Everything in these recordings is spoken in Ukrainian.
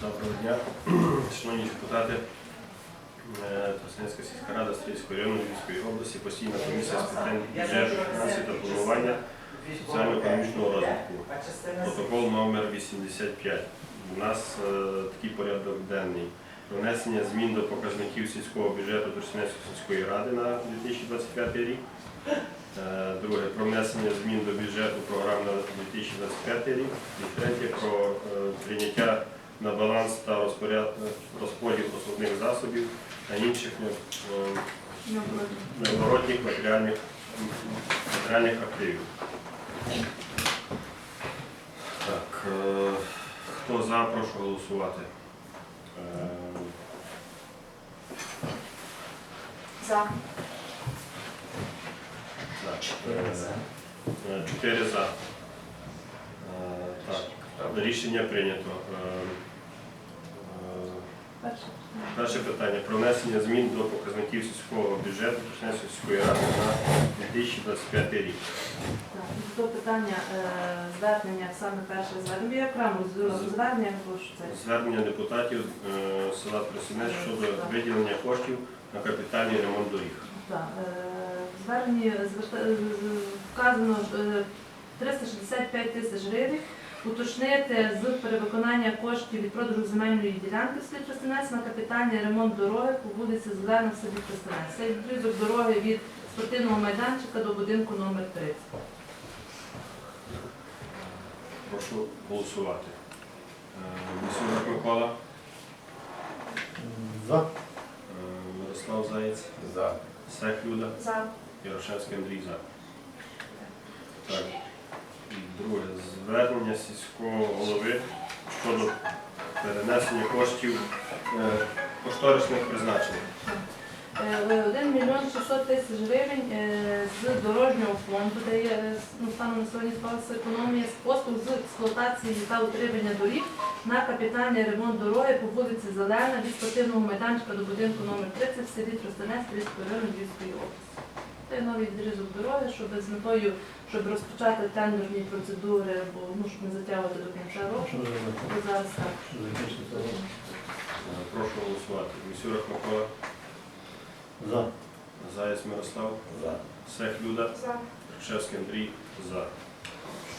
Доброго дня, шановні депутати. Е, Тростянецька сільська рада Стрільської району Львівської області, постійна комісія з питань бюджету, фінансів та планування соціально-економічного розвитку. Протокол номер 85. У нас е, такий порядок денний. Внесення змін до показників сільського бюджету Тростянецької сільської ради на 2025 рік. Е, Друге, про внесення змін до бюджету програм на 2025 рік. І третє, про е, прийняття на баланс та розпоряд... розподіл основних засобів та інших е, необоротних матеріальних, матеріальних активів. Так, е, хто за, прошу голосувати. Е, За. Так, е, е, чотири за. Е, Так, рішення прийнято. Е, Перше. Питання про внесення змін до показників сільського бюджету Чернівської сільської ради на 2025 рік. До питання е, звернення, саме перше звернення. Я окремо звернення, що це Звернення депутатів е, села Тросинець щодо виділення коштів на капітальний ремонт доріг. так, е, е, вказано е, 365 тисяч гривень. Уточнити з перевиконання коштів від продажу земельної ділянки в селі Тростянець на капітальний ремонт дороги по вулиці Зелена в селі Тростянець. Це відрізок дороги від спортивного майданчика до будинку номер 30. Прошу голосувати. Е, Місюрак Микола, За. е, Мирослав Заєць, За. Сек Люда, За. Ярошевський Андрій за. Так. І Друге. Звернення сільського голови щодо перенесення коштів е, кошторисних призначень. Е, 1 мільйон 600 тисяч гривень е, з дорожнього фонду, де є е, ну, станом на сьогодні склалася економія з послуг з експлуатації та утримання доріг на капітальний ремонт дороги по вулиці Зелена від спортивного майданчика до будинку номер 30 в селі Тростянець Львівської району Львівської області. Це новий відрізок дороги, щоб з метою, щоб розпочати тендерні процедури, бо ну, щоб не затягувати до кінця року. Бо зараз так. Е, Прошу голосувати. Місюрак Микола, За. Заєць Мирослав, За. Сек Люда, За. Ршевський Андрій за.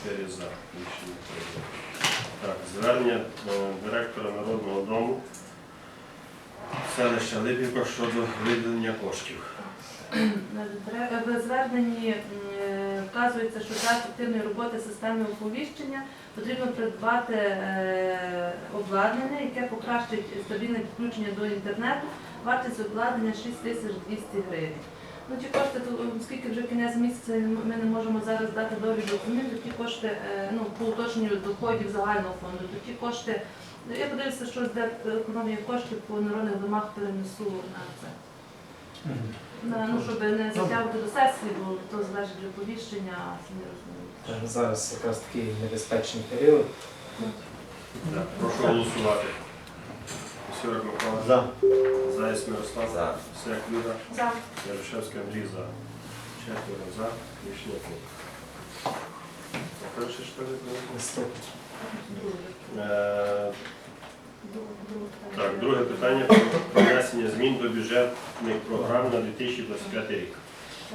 Чотири за. Рішення прийнято. Так, звернення е, директора Народного дому селища Липівка щодо виділення коштів. В зверненні вказується, що для ефективної роботи системи оповіщення потрібно придбати е, обладнання, яке покращить стабільне підключення до інтернету. Вартість обладнання 6 тисяч 200 гривень. Ну, ті кошти, оскільки вже кінець місяця ми не можемо зараз дати довідок, то ті кошти е, ну, по уточненню доходів загального фонду, то ті кошти, ну, я подивлюся, що де економія коштів по народних домах перенесу на це. На, ну, щоб не затягувати до сесії, бо то залежить від оповіщення, а самі розуміють. Там Зараз якраз такий небезпечний період. Так, прошу голосувати. Місюрак Микола, За. Заєць Мирослав, За. Сек Люда, За. Ярошевський Андрій за. Четверо за. Рішення прийнято. Перше, що було? Е, Друге. Так, друге питання про бюджетних програм на 2025 рік.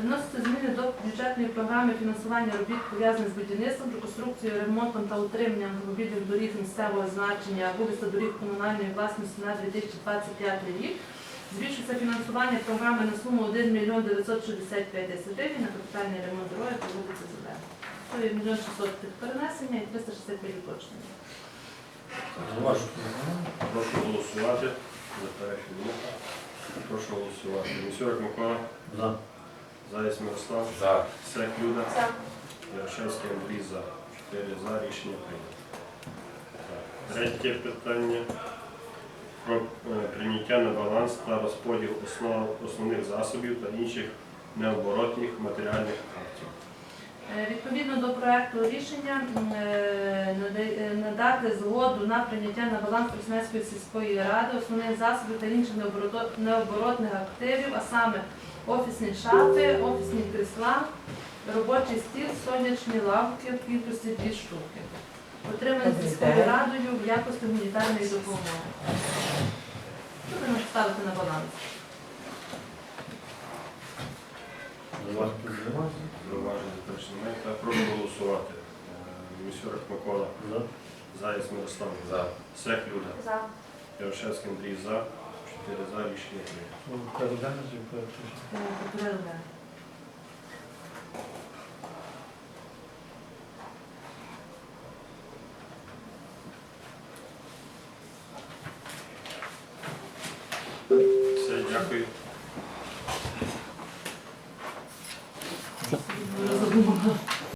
Вносити зміни до бюджетної програми фінансування робіт пов'язаних з будівництвом, реконструкцією, ремонтом та утриманням автомобільних доріг місцевого значення вулиць та доріг комунальної власності на 2025 рік. Збільшується фінансування програми на суму 1 мільйон 965 тисяч гривень на капітальний ремонт дороги по вулиці Зелена. Є 1 мільйон 600 тих перенесення і 365 уточнення. Прошу голосувати. Заперечень немає. Прошу голосувати. Місюрак Микола, За. Заєць Мирослав, За. Сек Люда, За. Ярошевський Андрій за. Чотири за. Рішення прийнято. Так, Третє питання про е, прийняття на баланс та розподіл основ, основних засобів та інших необоротних матеріальних актів. Е, Відповідно до проекту рішення е, е, надати згоду на прийняття на баланс Тростянецької сільської ради основних засобів та інших необоротних активів, а саме офісні шафи, офісні крісла, робочий стіл, сонячні лавки в кількості дві штуки. отримані сільською радою в якості гуманітарної допомоги. Що ви можете ставити на баланс? Зауваження теж немає. Так, прошу голосувати. Е, Місюрик Микола, За. Заєць Мирослав, За. Сек Люда, За. Ярошевський Андрій за, 4 за, рішення прийнято. Ну. Добре. Все, дякую.